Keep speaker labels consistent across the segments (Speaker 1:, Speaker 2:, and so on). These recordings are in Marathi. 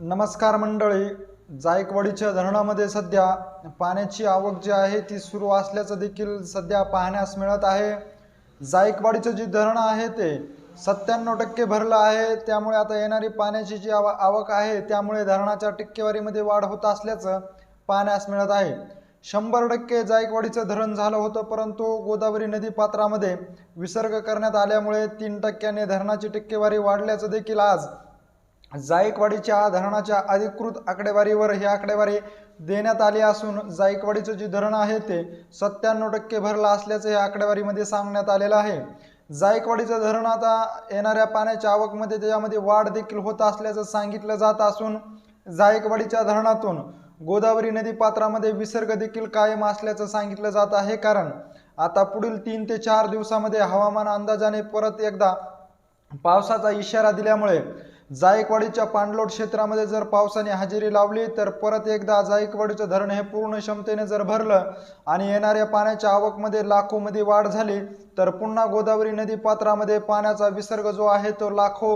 Speaker 1: नमस्कार मंडळी जायकवाडीच्या धरणामध्ये सध्या पाण्याची आवक जी आहे ती सुरू असल्याचं देखील सध्या पाहण्यास मिळत आहे. जायकवाडीचं जे धरण आहे ते सत्त्याण्णव टक्के भरलं आहे. त्यामुळे आता येणारी पाण्याची जी आव आवक आहे त्यामुळे धरणाच्या टक्केवारीमध्ये वाढ होत असल्याचं पाहण्यास मिळत आहे. शंभर टक्के जायकवाडीचं धरण झालं होतं परंतु गोदावरी नदी पात्रामध्ये विसर्ग करण्यात आल्यामुळे तीन टक्क्याने धरणाची टक्केवारी वाढल्याचं देखील आज जायकवाडीच्या धरणाच्या अधिकृत आकडेवारीवर ही आकडेवारी देण्यात आली असून जायकवाडीचं जे धरण आहे ते सत्त्याण्णव टक्के भरलं असल्याचं या आकडेवारीमध्ये सांगण्यात आलेलं आहे. जायकवाडीचं धरण आता येणाऱ्या पाण्याच्या आवकमध्ये त्याच्यामध्ये वाढ देखील होत असल्याचं सांगितलं जात असून जायकवाडीच्या धरणातून गोदावरी नदी पात्रामध्ये विसर्ग देखील कायम असल्याचं सांगितलं जात आहे. कारण आता पुढील तीन ते चार दिवसामध्ये हवामान अंदाजाने परत एकदा पावसाचा इशारा दिल्यामुळे जायकवाडीच्या पाणलोट क्षेत्रामध्ये जर पावसाने हजेरी लावली तर परत एकदा जायकवाडीचं धरण हे पूर्ण क्षमतेने जर भरलं आणि येणाऱ्या पाण्याच्या आवकमध्ये लाखोमध्ये वाढ झाली तर पुन्हा गोदावरी नदी पात्रामध्ये पाण्याचा विसर्ग जो आहे तो लाखो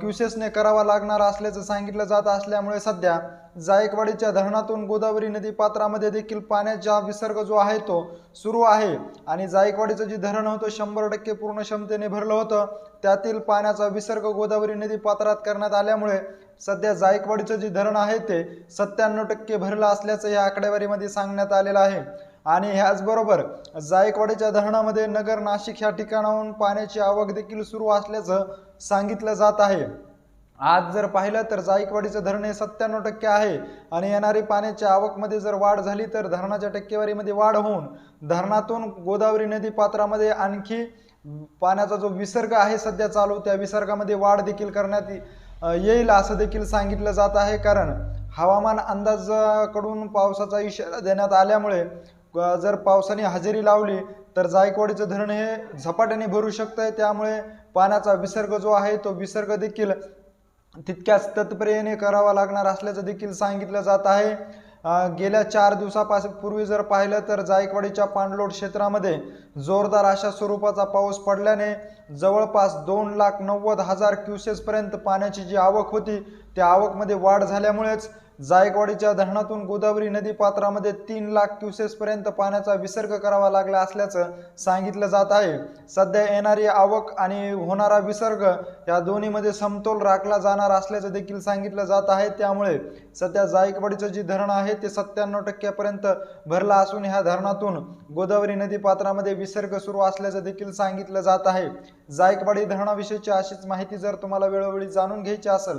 Speaker 1: क्युसेसने करावा लागणार असल्याचं सांगितलं जात असल्यामुळे सध्या जायकवाडीच्या धरणातून गोदावरी नदी पात्रामध्ये देखील पाण्याचा विसर्ग जो आहे तो सुरू आहे. आणि जायकवाडीचं जे धरण होतं शंभर टक्के पूर्ण क्षमतेने भरलं होतं. त्यातील पाण्याचा विसर्ग गोदावरी नदी पात्रात करण्यात आल्यामुळे सध्या जायकवाडीचं जे धरण आहे ते सत्त्याण्णव टक्के भरलं असल्याचं या आकडेवारीमध्ये सांगण्यात आलेलं आहे. आणि ह्याचबरोबर जायकवाडीच्या धरणामध्ये नगर नाशिक ह्या ठिकाणाहून पाण्याची आवक देखील सुरू असल्याचं सांगितलं जात आहे. आज जर पाहिलं तर जायकवाडीचं धरण हे सत्त्याण्णव टक्के आहे आणि येणारी पाण्याच्या आवकमध्ये जर वाढ झाली तर धरणाच्या टक्केवारीमध्ये वाढ होऊन धरणातून गोदावरी नदी पात्रामध्ये आणखी पाण्याचा जो विसर्ग आहे सध्या चालू त्या विसर्गामध्ये वाढ देखील करण्यात येईल असं देखील सांगितलं जात आहे. कारण हवामान अंदाजाकडून पावसाचा इशारा देण्यात आल्यामुळे जर पावसाने हजेरी लावली तर जायकवाडीचं धरण हे झपाट्याने भरू शकतंय. त्यामुळे पाण्याचा विसर्ग जो आहे तो विसर्ग देखील तितक्याच तत्परेने करावा लागणार असल्याचं देखील सांगितलं जात आहे. गेल्या चार दिवसापासून पूर्वी जर पाहिलं तर जायकवाडीच्या पाणलोट क्षेत्रामध्ये जोरदार अशा स्वरूपाचा पाऊस पडल्याने जवळपास दोन लाख नव्वद हजार क्युसेसपर्यंत पाण्याची जी आवक होती त्या आवकमध्ये वाढ झाल्यामुळेच जायकवाडीच्या धरणातून गोदावरी नदी पात्रामध्ये तीन लाख क्युसेसपर्यंत पाण्याचा विसर्ग करावा लागला असल्याचं सांगितलं जात आहे. सध्या येणारी आवक आणि होणारा विसर्ग या दोन्हीमध्ये समतोल राखला जाणार असल्याचं देखील सांगितलं जात आहे. त्यामुळे सध्या जायकवाडीचं जे धरण आहे ते सत्त्याण्णव टक्क्यापर्यंत भरलं असून ह्या धरणातून गोदावरी नदी पात्रामध्ये विसर्ग सुरू असल्याचं देखील सांगितलं जात आहे. जायकवाडी धरणाविषयीची अशीच माहिती जर तुम्हाला वेळोवेळी जाणून घ्यायची असेल